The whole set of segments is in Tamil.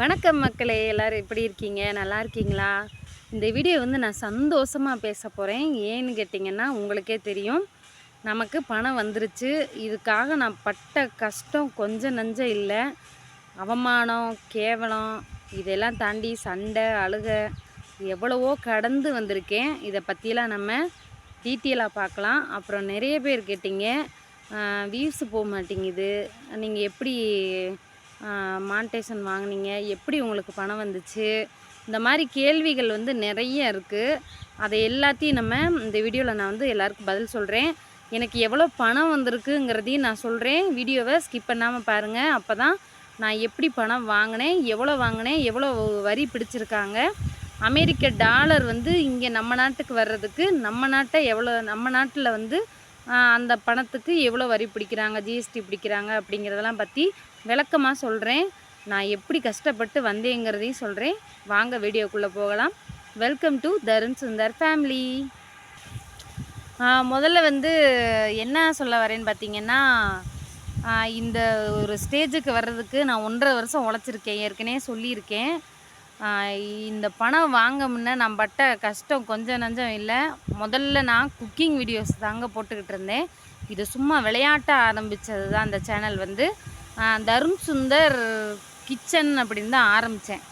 வணக்கம் மக்களே எல்லோரும் எப்படி இருக்கீங்க? நல்லா இருக்கீங்களா? இந்த வீடியோ வந்து நான் சந்தோஷமாக பேச போகிறேன் ஏன்னு கேட்டிங்கன்னா உங்களுக்கே தெரியும். நமக்கு பணம் வந்துருச்சு. இதுக்காக நான் பட்ட கஷ்டம் கொஞ்சம் நஞ்சம் இல்லை. அவமானம் கேவலம் இதெல்லாம் தாண்டி சண்டை அழுக எவ்வளவோ கடந்து வந்திருக்கேன். இதை பற்றியெல்லாம் நம்ம டீட்டெயிலாக பார்க்கலாம். அப்புறம் நிறைய பேர் கேட்டிங்க. வியூஸ் போக மாட்டேங்குது. நீங்கள் எப்படி மானிட்டேஷன் வாங்கினீங்க? எப்படி உங்களுக்கு பணம் வந்துச்சு? இந்த மாதிரி கேள்விகள் வந்து நிறைய இருக்குது அதை எல்லாத்தையும் நம்ம இந்த வீடியோவில் நான் வந்து எல்லாருக்கும் பதில் சொல்கிறேன் எனக்கு எவ்வளோ பணம் வந்திருக்குங்கிறதையும் நான் சொல்கிறேன் வீடியோவை ஸ்கிப் பண்ணாமல் பாருங்கள் அப்போ தான் நான் எப்படி பணம் வாங்கினேன் எவ்வளோ வாங்கினேன் எவ்வளோ வரி பிடிச்சிருக்காங்க. அமெரிக்க டாலர் வந்து இங்கே நம்ம நாட்டுக்கு வர்றதுக்கு நம்ம நாட்டை எவ்வளோ நம்ம நாட்டில் வந்து அந்த பணத்துக்கு எவ்வளோ வரி பிடிக்கிறாங்க ஜிஎஸ்டி பிடிக்கிறாங்க அப்படிங்கிறதெல்லாம் பற்றி விளக்கமாக சொல்கிறேன் நான் எப்படி கஷ்டப்பட்டு வந்தேங்கிறதையும் சொல்கிறேன் வாங்க வீடியோக்குள்ளே போகலாம். Welcome to Tarun Sundar family முதல்ல வந்து என்ன சொல்ல வரேன்னு பார்த்தீங்கன்னா இந்த ஒரு ஸ்டேஜுக்கு வர்றதுக்கு நான் ஒன்றரை வருஷம் உழைச்சிருக்கேன். ஏற்கனவே சொல்லியிருக்கேன். இந்த பணம் வாங்க முன்ன நான் பட்ட கஷ்டம் கொஞ்சம் நஞ்சம் இல்லை. முதல்ல நான் குக்கிங் வீடியோஸ் தாங்க போட்டுக்கிட்டு இருந்தேன். இது சும்மா விளையாட்ட ஆரம்பித்தது தான் அந்த சேனல் வந்து. தருண் சுந்தர் கிச்சன் அப்படின்னு தான் ஆரம்பித்தேன்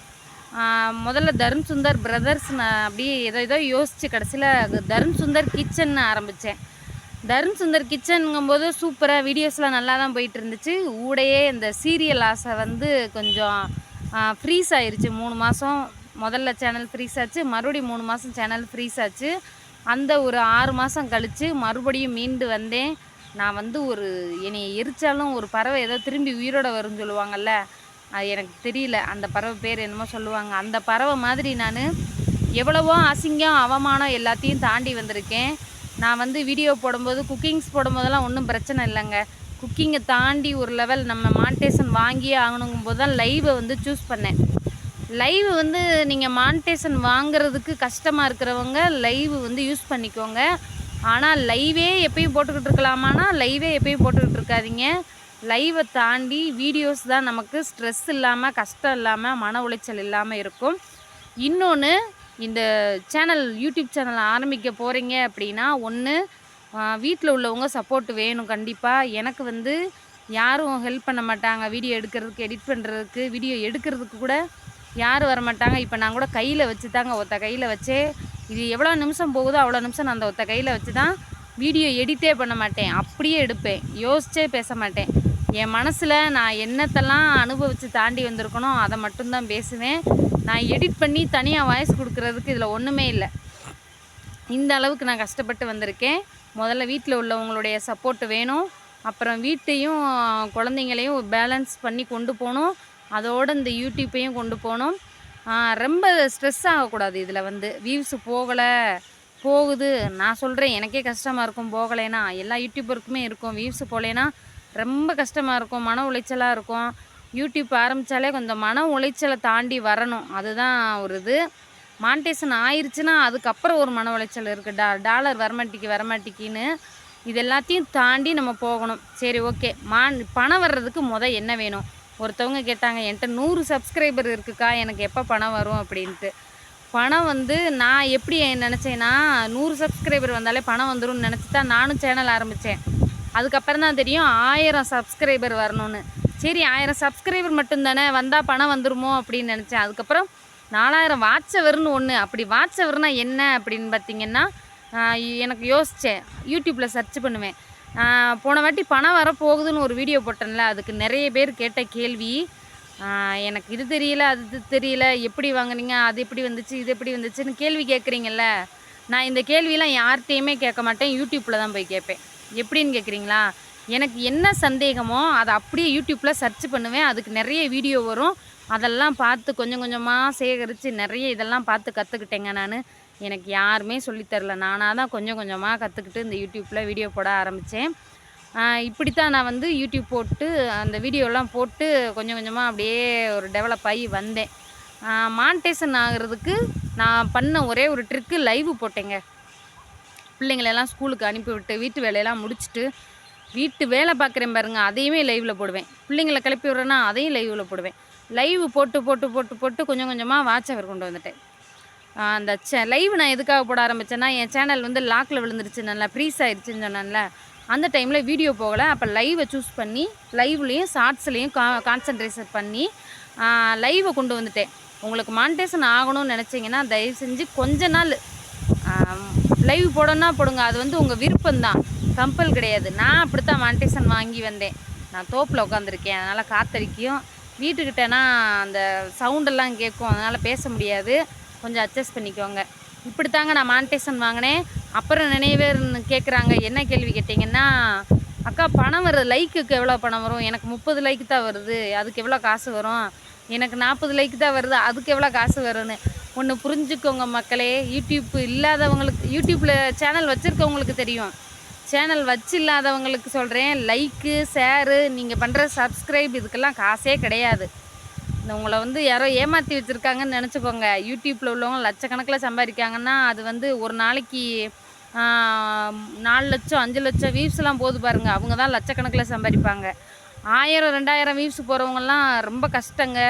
முதல்ல தருண் சுந்தர் பிரதர்ஸ் நான் அப்படியே ஏதோ ஏதோ யோசித்து கடைசியில் தருண் சுந்தர் கிச்சன் ஆரம்பித்தேன் தருண் சுந்தர் கிச்சனுங்கும்போது சூப்பராக வீடியோஸ்லாம் நல்லா தான் போயிட்டு இருந்துச்சு. ஊடையே இந்த சீரியல் ஆசை வந்து கொஞ்சம் ஃப்ரீஸ் ஆயிடுச்சு மூணு மாதம் முதல்ல சேனல் ஃப்ரீஸ் ஆச்சு. மறுபடியும் மூணு மாதம் சேனல் ஃப்ரீஸ் ஆச்சு. அந்த ஒரு ஆறு மாதம் கழித்து மறுபடியும் மீண்டு வந்தேன். நான் வந்து ஒரு என்னை எரிச்சாலும் ஒரு பறவை ஏதோ திரும்பி உயிரோட வரும்னு சொல்லுவாங்கல்ல. அது எனக்கு தெரியல. அந்த பறவை பேர் என்னமோ சொல்லுவாங்க. அந்த பறவை மாதிரி நான் எவ்வளவோ அசிங்கம் அவமானம் எல்லாத்தையும் தாண்டி வந்திருக்கேன். நான் வந்து வீடியோ போடும்போது குக்கிங்ஸ் போடும்போதெல்லாம் ஒன்றும் பிரச்சனை இல்லைங்க. குக்கிங்கை தாண்டி ஒரு லெவல் நம்ம மானிட்டேஷன் வாங்கியே ஆகணுங்கும் போது தான் லைவை வந்து சூஸ் பண்ணேன். லைவ் வந்து நீங்கள் மானிட்டேஷன் வாங்குறதுக்கு கஷ்டமாக இருக்கிறவங்க லைவ் வந்து யூஸ் பண்ணிக்கோங்க. ஆனால் லைவே எப்பயும் போட்டுக்கிட்டு இருக்கலாமானா லைவே எப்பயும் போட்டுக்கிட்டு இருக்காதீங்க. லைவை தாண்டி வீடியோஸ் தான் நமக்கு ஸ்ட்ரெஸ் இல்லாமல் கஷ்டம் இல்லாமல் மன உளைச்சல் இல்லாமல் இருக்கும். இன்னொன்று இந்த சேனல் யூடியூப் சேனல் ஆரம்பிக்க போகிறீங்க அப்படின்னா ஒன்று வீட்டில் உள்ளவங்க சப்போர்ட் வேணும் கண்டிப்பாக எனக்கு வந்து யாரும் ஹெல்ப் பண்ண மாட்டாங்க. வீடியோ எடுக்கிறதுக்கு எடிட் பண்ணுறதுக்கு வீடியோ எடுக்கிறதுக்கு கூட யாரும் வர மாட்டாங்க இப்போ நான் கூட கையில் வச்சு தாங்க ஒத்த கையில் வச்சே. இது எவ்வளோ நிமிஷம் போகுதோ அவ்வளோ நிமிஷம் நான் அந்த ஒத்த கையில் வச்சு தான் வீடியோ எடிட்டே பண்ண மாட்டேன். அப்படியே எடுப்பேன். யோசிச்சே பேச மாட்டேன். என் மனசில் நான் என்னத்தெல்லாம் அனுபவித்து தாண்டி வந்திருக்கனோ அதை மட்டும்தான் பேசுவேன். நான் எடிட் பண்ணி தனியாக வாய்ஸ் கொடுக்குறதுக்கு இதில் ஒன்றுமே இல்லை. இந்த அளவுக்கு நான் கஷ்டப்பட்டு வந்திருக்கேன். முதல்ல வீட்டில் உள்ளவங்களுடைய சப்போர்ட் வேணும். அப்புறம் வீட்டையும் குழந்தைங்களையும் பேலன்ஸ் பண்ணி கொண்டு போகணும். அதோடு இந்த யூடியூப்பையும் கொண்டு போகணும். ரொம்ப ஸ்ட்ரெஸ் ஆகக்கூடாது இதில் வந்து. வியூஸ் போகலை. போகுது. நான் சொல்கிறேன் எனக்கே கஷ்டமாக இருக்கும் போகலைன்னா. எல்லா யூடியூபருக்குமே இருக்கும். வியூஸ் போகலைன்னா ரொம்ப கஷ்டமாக இருக்கும். மன உளைச்சலாக இருக்கும். யூடியூப் ஆரம்பித்தாலே கொஞ்சம் மன உளைச்சலை தாண்டி வரணும். அதுதான் ஒரு இது. மானிட்டேஷன் ஆயிடுச்சுன்னா அதுக்கப்புறம் ஒரு மன உளைச்சல் இருக்குது டா டாலர் வரமாட்டிக்கு வரமாட்டிக்கின்னு இது எல்லாத்தையும் தாண்டி நம்ம போகணும். சரி ஓகே. மான் பணம் வர்றதுக்கு முத என்ன வேணும்? ஒருத்தவங்க கேட்டாங்க என்கிட்ட நூறு சப்ஸ்கிரைபர் இருக்குக்கா எனக்கு எப்போ பணம் வரும்? அப்படின்ட்டு. பணம் வந்து நான் எப்படி நினச்சேன்னா நூறு சப்ஸ்கிரைபர் வந்தாலே பணம் வந்துடும் நினச்சி தான் நானும் சேனல் ஆரம்பித்தேன் அதுக்கப்புறம் தான் தெரியும் ஆயிரம் சப்ஸ்கிரைபர் வரணும்னு. சரி ஆயிரம் சப்ஸ்கிரைபர் மட்டும்தானே வந்தால் பணம் வந்துருமோ அப்படின்னு நினச்சேன். அதுக்கப்புறம் நாலாயிரம் வாட்சவர்னு ஒன்று அப்படி வாட்சவர்னா என்ன அப்படின்னு பார்த்தீங்கன்னா எனக்கு யோசித்தேன் யூடியூப்பில் சர்ச் பண்ணுவேன். போன வாட்டி பணம் வரப்போகுதுன்னு ஒரு வீடியோ போட்டேன்ல அதுக்கு நிறைய பேர் கேட்ட கேள்வி. எனக்கு இது தெரியல அது இது தெரியல எப்படி வாங்குனீங்க அது எப்படி வந்துச்சு இது எப்படி வந்துச்சுன்னு கேள்வி கேட்குறீங்கல்ல நான் இந்த கேள்வியெலாம் யார்கிட்டையுமே கேட்க மாட்டேன் யூடியூப்பில் தான் போய் கேட்பேன். எப்படின்னு கேட்குறீங்களா எனக்கு என்ன சந்தேகமோ அதை அப்படியே யூடியூப்பில் சர்ச் பண்ணுவேன் அதுக்கு நிறைய வீடியோ வரும். அதெல்லாம் பார்த்து கொஞ்சம் கொஞ்சமாக சேகரித்து நிறைய இதெல்லாம் பார்த்து கற்றுக்கிட்டேங்க நான். எனக்கு யாருமே சொல்லித் தரல. நானாக தான் கொஞ்சம் கொஞ்சமாக கற்றுக்கிட்டு இந்த யூடியூப்பில் வீடியோ போட ஆரம்பித்தேன் இப்படித்தான் நான் வந்து யூடியூப் போட்டு அந்த வீடியோலாம் போட்டு கொஞ்சம் கொஞ்சமாக அப்படியே ஒரு டெவலப் ஆகி வந்தேன். மானிட்டேஷன் ஆகிறதுக்கு நான் பண்ண ஒரே ஒரு ட்ரிக்கு லைவ் போட்டேங்க. பிள்ளைங்களெல்லாம் ஸ்கூலுக்கு அனுப்பிவிட்டு வீட்டு வேலையெல்லாம் முடிச்சுட்டு வீட்டு வேலை பார்க்குறேன் பாருங்கள் அதையுமே லைவில் போடுவேன். பிள்ளைங்களை கிளப்பி விட்றேன்னா அதையும் லைவில் போடுவேன். லைவ் போட்டு போட்டு போட்டு போட்டு கொஞ்சம் கொஞ்சமாக வாட்ச் அவர் கொண்டு வந்துட்டேன். அந்த சே லைவ் நான் எதுக்காக போட ஆரம்பித்தேன்னா என் சேனல் வந்து லாக்கில் விழுந்துருச்சு நல்லா ப்ரீஸ் ஆயிடுச்சுன்னு சொன்னேன்ல அந்த டைமில் வீடியோ போகலை. அப்போ லைவை சூஸ் பண்ணி லைவ்லேயும் ஷார்ட்ஸ்லேயும் கா கான்சன்ட்ரேஷன் பண்ணி லைவை கொண்டு வந்துட்டேன். உங்களுக்கு மானிட்டேஷன் ஆகணும்னு நினச்சிங்கன்னா தயவு செஞ்சு கொஞ்ச நாள் லைவ் போடணும்னா போடுங்க. அது வந்து உங்கள் விருப்பம்தான். கம்பல் கிடையாது. நான் அப்படித்தான் மானிட்டேஷன் வாங்கி வந்தேன். நான் தோப்பில் உட்காந்துருக்கேன் அதனால் காத்தடிக்கும். வீட்டுக்கிட்டனா அந்த சவுண்டெல்லாம் கேட்கும் அதனால் பேச முடியாது. கொஞ்சம் அட்ஜஸ்ட் பண்ணிக்கோங்க. இப்படி தாங்க நான் மானிட்டேஷன் வாங்கினேன். அப்புறம் நிறைய கேட்குறாங்க என்ன கேள்வி கேட்டிங்கன்னா அக்கா பணம் வருது லைக்குக்கு எவ்வளோ பணம் வரும்? எனக்கு முப்பது லைக்கு தான் வருது. அதுக்கு எவ்வளோ காசு வரும்? எனக்கு நாற்பது லைக்கு தான் வருது. அதுக்கு எவ்வளோ காசு வரும்னு. ஒன்று புரிஞ்சுக்கோங்க மக்களே. யூடியூப் இல்லாதவங்களுக்கு யூடியூப்பில் சேனல் வச்சுருக்கவங்களுக்கு தெரியும். சேனல் வச்சு இல்லாதவங்களுக்கு சொல்கிறேன் லைக்கு ஷேரு நீங்கள் பண்ணுற சப்ஸ்கிரைப் இதுக்கெல்லாம் காசே கிடையாது. இந்த உங்களை வந்து யாரோ ஏமாற்றி வச்சுருக்காங்கன்னு நினச்சிக்கோங்க. யூடியூப்பில் உள்ளவங்க லட்சக்கணக்கில் சம்பாதிக்காங்கன்னா அது வந்து ஒரு நாளைக்கு நாலு லட்சம் அஞ்சு லட்சம் வியூஸ்லாம் போது பாருங்கள் அவங்க தான் லட்சக்கணக்கில் சம்பாதிப்பாங்க. ஆயிரம் ரெண்டாயிரம் வியூஸ் போகிறவங்கலாம் ரொம்ப கஷ்டங்க.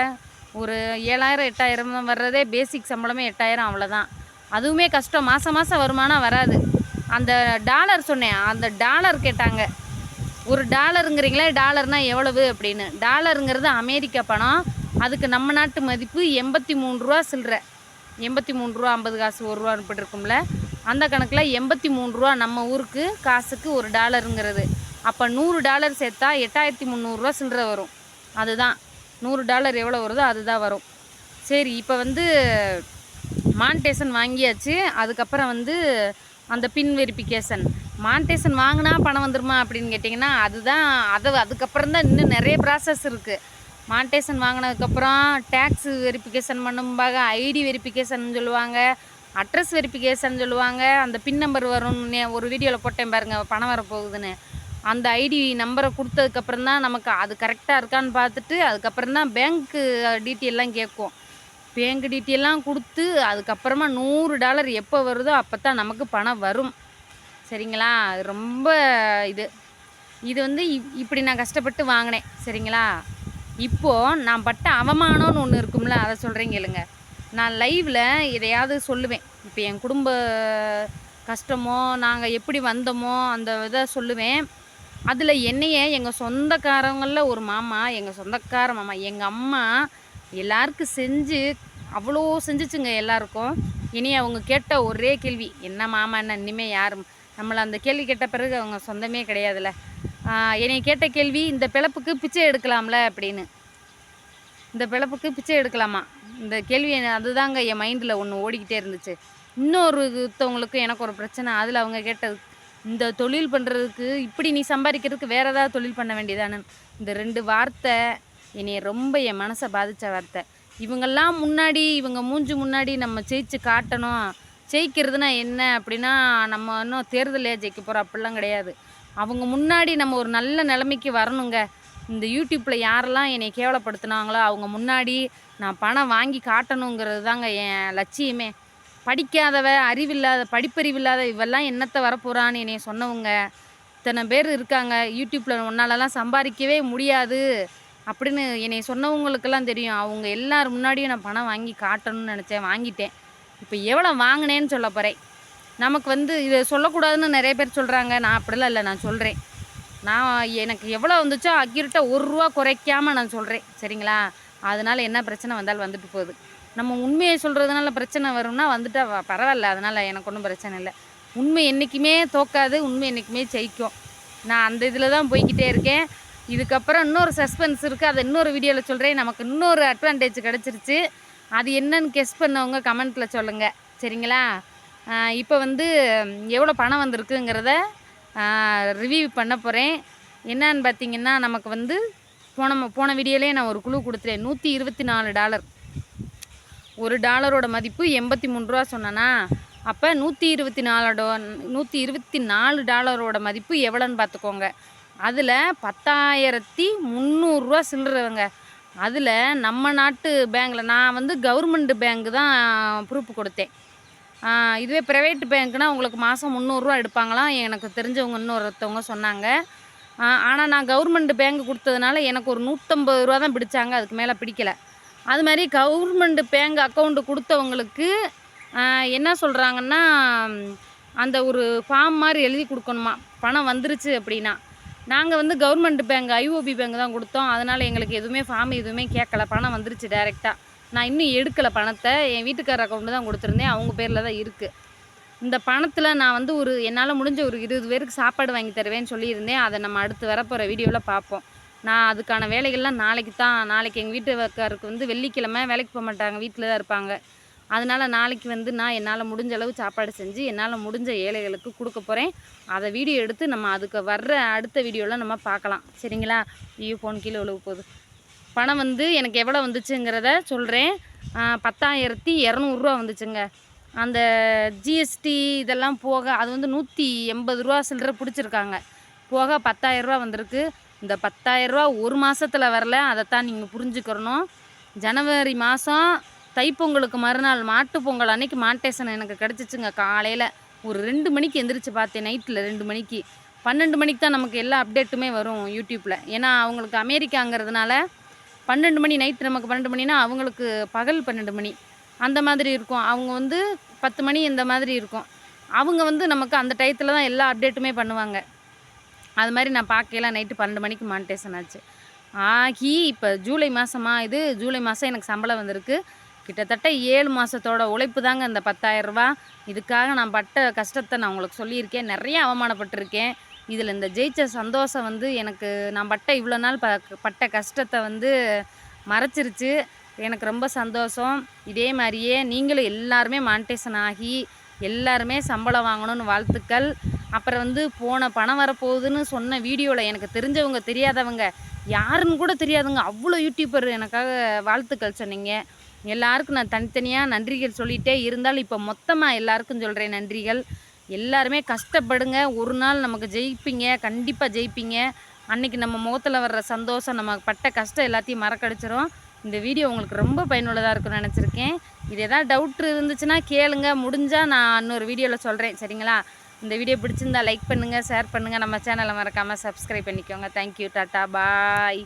ஒரு ஏழாயிரம் எட்டாயிரம் வர்றதே பேசிக் சம்பளமே எட்டாயிரம் அவ்வளோதான் அதுவுமே கஷ்டம். மாதம் மாதம் வருமானம் வராது. அந்த டாலர் சொன்னேன் அந்த டாலர் கேட்டாங்க. ஒரு டாலருங்கிறீங்களே டாலர்னால் எவ்வளவு அப்படின்னு. டாலருங்கிறது அமெரிக்கா பணம் அதுக்கு நம்ம நாட்டு மதிப்பு எண்பத்தி மூணு ரூபா சில்லற. எண்பத்தி மூணு ரூபா ஐம்பது காசு ஒரு ரூபா இப்படி இருக்கும்ல. அந்த கணக்கில் எண்பத்தி மூணு ரூபா நம்ம ஊருக்கு காசுக்கு ஒரு டாலருங்கிறது. அப்போ நூறு டாலர் சேர்த்தா எட்டாயிரத்தி முந்நூறுரூவா சில்லற வரும். அதுதான். நூறு டாலர் எவ்வளோ வருதோ அதுதான் வரும். சரி இப்போ வந்து மானிட்டேஷன் வாங்கியாச்சு. அதுக்கப்புறம் வந்து அந்த பின் வெரிஃபிகேஷன். மானிட்டேஷன் வாங்கினா பணம் வந்துருமா அப்படின்னு கேட்டிங்கன்னா அதுதான் அது அதுக்கப்புறம் தான் இன்னும் நிறைய ப்ராசஸ் இருக்குது மானிட்டேஷன் வாங்கினதுக்கப்புறம் டேக்ஸ் வெரிஃபிகேஷன் பண்ணும்பாங்க ஐடி வெரிஃபிகேஷன் சொல்லுவாங்க அட்ரஸ் வெரிஃபிகேஷன் சொல்லுவாங்க அந்த பின் நம்பர் வரும்னு ஒரு வீடியோவில் போட்டேன் பாருங்கள் பணம் வரப்போகுதுன்னு. அந்த ஐடி நம்பரை கொடுத்ததுக்கப்புறம் தான் நமக்கு அது கரெக்டாக இருக்கான்னு பார்த்துட்டு அதுக்கப்புறம் தான் பேங்க்கு டீட்டெயிலெலாம் கேட்கும். பேங்க் டீட்டெயிலாம் கொடுத்து அதுக்கப்புறமா நூறு டாலர் எப்போ வருதோ அப்போ தான் நமக்கு பணம் வரும். சரிங்களா? ரொம்ப இது. இது வந்து இப்- இப்படி நான் கஷ்டப்பட்டு வாங்கினேன். சரிங்களா? இப்போது நான் பட்ட அவமானம்னு ஒன்று இருக்கும்ல அதை சொல்கிறேன் கேளுங்க. நான் லைவில் எதையாவது சொல்லுவேன். இப்போ என் குடும்ப கஷ்டமோ நாங்கள் எப்படி வந்தோமோ அந்த இதை சொல்லுவேன். அதில் என்னையே எங்கள் சொந்தக்காரங்களில் ஒரு மாமா எங்கள் சொந்தக்கார மாமா எங்கள் அம்மா எல்லாருக்கும் செஞ்சு அவ்வளோ செஞ்சிச்சுங்க எல்லாருக்கும். இனி அவங்க கேட்ட ஒரே கேள்வி என்ன மாமா என்ன இனிமேல் யாரும் நம்மளை அந்த கேள்வி கேட்ட பிறகு அவங்க சொந்தமே கிடையாதுல்ல. என்னை கேட்ட கேள்வி இந்த பிழப்புக்கு பிச்சை எடுக்கலாம்ல அப்படின்னு. இந்த பிழப்புக்கு பிச்சை எடுக்கலாமா? இந்த கேள்வி அதுதாங்க என் மைண்டில் ஒன்று ஓடிக்கிட்டே இருந்துச்சு. இன்னொரு ஒருத்தவங்களுக்கும் எனக்கு ஒரு பிரச்சனை அதில் அவங்க கேட்டது இந்த தொழில் பண்ணுறதுக்கு இப்படி நீ சம்பாதிக்கிறதுக்கு வேறு ஏதாவது தொழில் பண்ண வேண்டியதானு. இந்த ரெண்டு வார்த்தை என்னை ரொம்ப என் மனசை பாதித்த வார்த்தை. இவங்கெல்லாம் முன்னாடி இவங்க மூஞ்சி முன்னாடி நம்ம ஜெயிச்சு காட்டணும். ஜெயிக்கிறதுனா என்ன அப்படின்னா நம்ம இன்னும் தேர்தலே ஜெயிக்க போகிறோம் அப்படிலாம் கிடையாது. அவங்க முன்னாடி நம்ம ஒரு நல்ல நிலைமைக்கு வரணுங்க. இந்த யூடியூப்பில் யாரெல்லாம் என்னை கேவலப்படுத்தினாங்களோ அவங்க முன்னாடி நான் பணம் வாங்கி காட்டணுங்கிறது தாங்க என் லட்சியமே. படிக்காதவ அறிவில்லாத படிப்பறிவில்லாத இவெல்லாம் என்னத்தை வரப்போகிறான்னு என்னை சொன்னவங்க. இத்தனை பேர் இருக்காங்க. யூடியூப்பில் உன்னாலலாம் சம்பாதிக்கவே முடியாது. அப்படின்னு என்னை சொன்னவங்களுக்கெல்லாம் தெரியும். அவங்க எல்லார் முன்னாடியும் நான் பணம் வாங்கி காட்டணும்னு நினச்சேன் வாங்கிட்டேன். இப்போ எவ்வளோ வாங்கினேன்னு சொல்ல போகிறேன் நமக்கு வந்து இதை சொல்லக்கூடாதுன்னு நிறைய பேர் சொல்கிறாங்க நான் அப்படிலாம் இல்லை நான் சொல்கிறேன் நான் எனக்கு எவ்வளோ வந்துச்சோ அக்யூரேட்டாக ஒரு ரூபா குறைக்காமல் நான் சொல்கிறேன் சரிங்களா? அதனால் என்ன பிரச்சனை வந்தாலும் வந்துட்டு போகுது. நம்ம உண்மையை சொல்கிறதுனால பிரச்சனை வரும்னா வந்துட்டா பரவாயில்ல. அதனால் எனக்கு ஒன்றும் பிரச்சனை இல்லை. உண்மை என்றைக்குமே தோக்காது உண்மை என்றைக்குமே ஜெயிக்கும். நான் அந்த இதில் தான் போய்கிட்டே இருக்கேன். இதுக்கப்புறம் இன்னொரு சஸ்பென்ஸ் இருக்குது அதை இன்னொரு வீடியோவில் சொல்கிறேன் நமக்கு இன்னொரு அட்வான்டேஜ் கிடச்சிருச்சு. அது என்னன்னு கெஸ் பண்ணவங்க கமெண்ட்டில் சொல்லுங்கள் சரிங்களா? இப்போ வந்து எவ்வளோ பணம் வந்திருக்குங்கிறத ரிவ்யூ பண்ண போகிறேன் என்னன்னு பார்த்தீங்கன்னா நமக்கு வந்து போன ம- போன வீடியோலேயே நான் ஒரு குழு கொடுத்துட்டேன். நூற்றி இருபத்தி நாலு டாலர் ஒரு டாலரோட மதிப்பு எண்பத்தி மூணு ரூபா சொன்னேன்னா அப்போ நூற்றி இருபத்தி நாலோட நூற்றி இருபத்தி நாலு டாலரோட மதிப்பு எவ்வளோன்னு பார்த்துக்கோங்க அதில் பத்தாயிரத்தி முந்நூறுரூவா சில்லறவங்க அதில் நம்ம நாட்டு பேங்கில் நான் வந்து கவர்மெண்ட் பேங்க்கு தான் ப்ரூஃப் கொடுத்தேன். இதுவே ப்ரைவேட் பேங்க்னால் உங்களுக்கு மாதம் முந்நூறுரூவா எடுப்பாங்களாம் எனக்கு தெரிஞ்சவங்க இன்னொருத்தவங்க சொன்னாங்க. ஆனால் நான் கவர்மெண்ட் பேங்க் கொடுத்ததுனால எனக்கு ஒரு நூற்றம்பது ரூபா தான் பிடிச்சாங்க. அதுக்கு மேலே பிடிக்கல. அது மாதிரி கவர்மெண்ட் பேங்க் அக்கௌண்ட்டு கொடுத்தவங்களுக்கு என்ன சொல்கிறாங்கன்னா அந்த ஒரு ஃபார்ம் மாதிரி எழுதி கொடுக்கணுமா? பணம் வந்துருச்சு அப்படின்னா. நாங்கள் வந்து கவர்மெண்ட் பேங்க் ஐஓபி பேங்க் தான் கொடுத்தோம். அதனால் எங்களுக்கு எதுவுமே ஃபார்ம் எதுவுமே கேட்கல. பணம் வந்துருச்சு டைரெக்டாக நான் இன்னும் எடுக்கலை பணத்தை. என் வீட்டுக்கார அக்கௌண்ட்டு தான் கொடுத்துருந்தேன். அவங்க பேரில் தான் இருக்குது இந்த பணத்தில் நான் வந்து ஒரு என்னால் முடிஞ்ச ஒரு இருபது பேருக்கு சாப்பாடு வாங்கி தருவேன்னு சொல்லியிருந்தேன். அதை நம்ம அடுத்து வரப்போகிற வீடியோவில் பார்ப்போம். நான் அதுக்கான வேலைகள்லாம் நாளைக்கு தான் நாளைக்கு எங்கள் வீட்டுக்காருக்கு வந்து வெள்ளிக்கிழமை வேலைக்கு போக மாட்டாங்க. வீட்டில் தான் இருப்பாங்க. அதனால் நாளைக்கு வந்து நான் என்னால் முடிஞ்ச அளவு சாப்பாடு செஞ்சு என்னால் முடிஞ்ச ஏழைகளுக்கு கொடுக்க போகிறேன் அதை வீடியோ எடுத்து நம்ம அதுக்கு வர்ற அடுத்த வீடியோவில் நம்ம பார்க்கலாம். சரிங்களா? ஐயோ ஃபோன் கீழே விழுக போகுது. பணம் வந்து எனக்கு எவ்வளோ வந்துச்சுங்கிறத சொல்கிறேன் பத்தாயிரத்தி இரநூறுவா வந்துச்சுங்க. அந்த ஜிஎஸ்டி இதெல்லாம் போக அது வந்து நூற்றி எண்பது ரூபா சில்லற பிடிச்சிருக்காங்க. போக பத்தாயிரரூவா வந்திருக்கு. இந்த பத்தாயிரரூவா ஒரு மாதத்தில் வரல. அதைத்தான் நீங்கள் புரிஞ்சுக்கிறணும். ஜனவரி மாதம் தைப்பொங்கலுக்கு மறுநாள் மாட்டுப் பொங்கல் அன்னைக்கு மாட்டேசன் எனக்கு கிடச்சிச்சுங்க. காலையில் ஒரு ரெண்டு மணிக்கு எந்திரிச்சு பார்த்தேன் நைட்டில் ரெண்டு மணிக்கு. பன்னெண்டு மணிக்கு தான் நமக்கு எல்லா அப்டேட்டுமே வரும் யூடியூப்பில் ஏன்னா அவங்களுக்கு அமெரிக்காங்கிறதுனால பன்னெண்டு மணி நைட் நமக்கு பன்னெண்டு மணினா அவங்களுக்கு பகல் பன்னெண்டு மணி. அந்த மாதிரி இருக்கும். அவங்க வந்து பத்து மணி இந்த மாதிரி இருக்கும். அவங்க வந்து நமக்கு அந்த டயத்தில் தான் எல்லா அப்டேட்டுமே பண்ணுவாங்க. அது மாதிரி நான் பார்க்கல நைட்டு பன்னெண்டு மணிக்கு மானிட்டேஷன் ஆச்சு. ஆகி இப்போ ஜூலை மாதமா இது. ஜூலை மாதம் எனக்கு சம்பளம் வந்திருக்கு. கிட்டத்தட்ட ஏழு மாதத்தோட உழைப்பு தாங்க இந்த பத்தாயிரரூபா. இதுக்காக நான் பட்ட கஷ்டத்தை நான் உங்களுக்கு சொல்லியிருக்கேன். நிறைய அவமானப்பட்டிருக்கேன். இதில் இந்த ஜெயிச்ச சந்தோஷம் வந்து எனக்கு நான் பட்ட இவ்வளோ நாள் ப பட்ட கஷ்டத்தை வந்து மறைச்சிருச்சு. எனக்கு ரொம்ப சந்தோஷம். இதே மாதிரியே நீங்களும் எல்லாருமே மானிட்டேஷன் ஆகி எல்லாருமே சம்பளம் வாங்கணும்னு வாழ்த்துக்கள். அப்புறம் வந்து போன பணம் வரப்போகுதுன்னு சொன்ன வீடியோவில் எனக்கு தெரிஞ்சவங்க தெரியாதவங்க யாருன்னு கூட தெரியாதுங்க அவ்வளோ யூடியூபர் எனக்காக வாழ்த்துக்கள் சொன்னீங்க. எல்லாருக்கும் நான் தனித்தனியாக நன்றிகள் சொல்லிகிட்டே இருந்தாலும் இப்போ மொத்தமாக எல்லாருக்கும் சொல்கிறேன் நன்றிகள். எல்லாருமே கஷ்டப்படுங்க. ஒரு நாள் நமக்கு ஜெயிப்பீங்க. கண்டிப்பாக ஜெயிப்பீங்க. அன்றைக்கி நம்ம முகத்தில் வர்ற சந்தோஷம் நம்ம பட்ட கஷ்டம் எல்லாத்தையும் மறக்கடிச்சிரும். இந்த வீடியோ உங்களுக்கு ரொம்ப பயனுள்ளதாக இருக்கும்னு நினச்சிருக்கேன். இது எதாவது டவுட் இருந்துச்சுன்னா கேளுங்க. முடிஞ்சால் நான் இன்னொரு வீடியோவில் சொல்கிறேன் சரிங்களா? இந்த வீடியோ பிடிச்சிருந்தா லைக் பண்ணுங்கள் ஷேர் பண்ணுங்கள் நம்ம சேனலை மறக்காமல் சப்ஸ்கிரைப் பண்ணிக்கோங்க. Thank you tata. பாய்